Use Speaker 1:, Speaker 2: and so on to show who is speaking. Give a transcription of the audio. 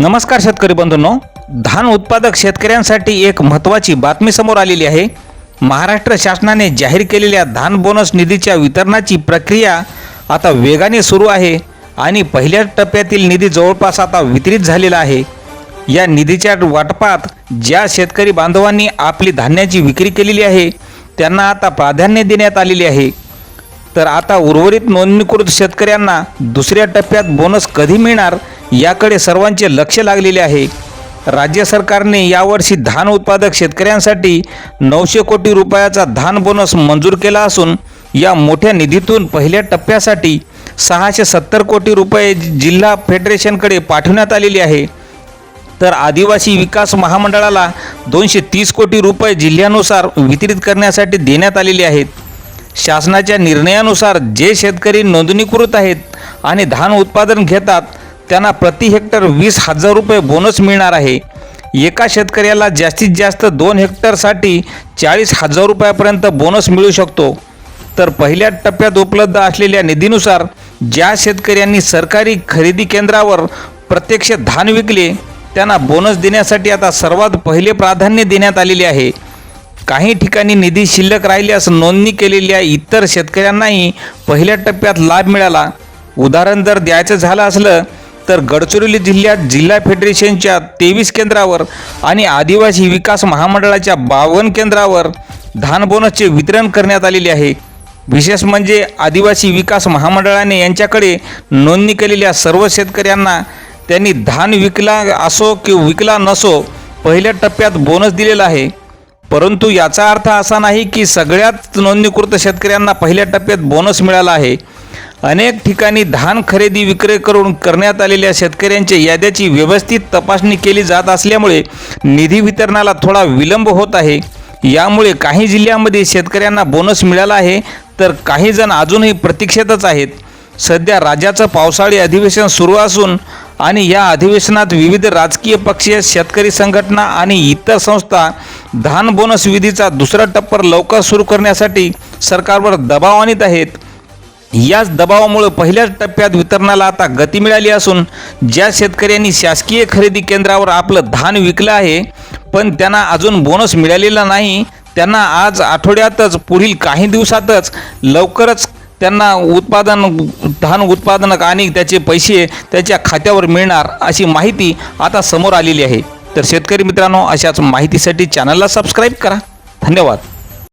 Speaker 1: नमस्कार शेतकरी बंधूंनो. धान उत्पादक शेतकऱ्यांसाठी एक महत्त्वाची बातमी समोर आलेली आहे. महाराष्ट्र शासनाने जाहीर केलेल्या धान बोनस निधीच्या वितरणाची प्रक्रिया आता वेगाने सुरू आहे आणि पहिल्या टप्प्यातील निधी जवळपास आता वितरित झालेला आहे. या निधीच्या वाटपात ज्या शेतकरी बांधवांनी आपली धान्याची विक्री केलेली आहे त्यांना आता प्राधान्य देण्यात आलेले आहे. तर आता उर्वरित नोंदणीकृत शेतकऱ्यांना दुसऱ्या टप्प्यात बोनस कधी मिळणार याकडे सर्वांचे लक्ष लागलेले आहे. राज्य सरकारने यावर्षी धान उत्पादक शेतकऱ्यांसाठी नऊशे कोटी रुपयाचा धान बोनस मंजूर केला असून या मोठ्या निधीतून पहिल्या टप्प्यासाठी सहाशे सत्तर कोटी रुपये जिल्हा फेडरेशनकडे पाठवण्यात आलेली आहे. तर आदिवासी विकास महामंडळाला दोनशे तीस कोटी रुपये जिल्ह्यानुसार वितरित करण्यासाठी देण्यात आलेले आहेत. शासनाच्या निर्णयानुसार जे शेतकरी नोंदणीकृत आहेत आणि धान उत्पादन घेतात त्यांना प्रति हेक्टर वीस हजार रुपये बोनस मिळणार आहे. एका शेतकऱ्याला जास्तीत जास्त दोन हेक्टरसाठी चाळीस हजार रुपयापर्यंत बोनस मिळू शकतो. तर पहिल्या टप्प्यात उपलब्ध असलेल्या निधीनुसार ज्या शेतकऱ्यांनी सरकारी खरेदी केंद्रावर प्रत्यक्ष धान विकले त्यांना बोनस देण्यासाठी आता सर्वात पहिले प्राधान्य देण्यात आलेले आहे. काही ठिकाणी निधी शिल्लक राहिल्यास नोंदणी केलेल्या इतर शेतकऱ्यांनाही पहिल्या टप्प्यात लाभ मिळाला. उदाहरण जर द्यायचं झालं असलं तर गडचिरोली जिल्ह्यात जिल्हा फेडरेशनच्या तेवीस केंद्रावर आणि आदिवासी विकास महामंडळाच्या बावन्न केंद्रावर धान बोनसचे वितरण करण्यात आलेले आहे. विशेष म्हणजे आदिवासी विकास महामंडळाने यांच्याकडे नोंदणी केलेल्या सर्व शेतकऱ्यांना त्यांनी धान विकला असो किंवा विकला नसो पहिल्या टप्प्यात बोनस दिलेला आहे. परंतु याचा अर्थ असा नाही की सगळ्याच नोंदणीकृत शेतकऱ्यांना पहिल्या टप्प्यात बोनस मिळाला आहे. अनेक ठिकाणी धान खरेदी विक्री करून करण्यात आलेल्या शेतकऱ्यांच्या याद्याची व्यवस्थित तपासणी केली जात असल्यामुळे निधी वितरणाला थोडा विलंब होत आहे. यामुळे काही जिल्ह्यामध्ये शेतकऱ्यांना बोनस मिळाला आहे तर काही जण अजूनही प्रतीक्षेतच आहेत. सध्या राज्याचं पावसाळी अधिवेशन सुरू असून आणि या अधिवेशनात विविध राजकीय पक्षीय शेतकरी संघटना आणि इतर संस्था धान बोनस विधीचा दुसरा टप्पर लवकर सुरू करण्यासाठी सरकारवर दबाव आणत आहेत. याच दबावामुळे पहिल्याच टप्प्यात वितरणाला आता गती मिळाली असून ज्या शेतकऱ्यांनी शासकीय खरेदी केंद्रावर आपलं धान विकलं आहे पण त्यांना अजून बोनस मिळालेला नाही. त्यांना आज आठवड्यातच पुढील काही दिवसातच लवकरच त्यांना उत्पादन धान उत्पादनक आणि त्याचे पैसे त्याच्या खात्यावर मिळणार अशी माहिती आता समोर आलेली आहे. तर शेतकरी मित्रांनो अशाच माहितीसाठी चॅनलला सबस्क्राईब करा. धन्यवाद.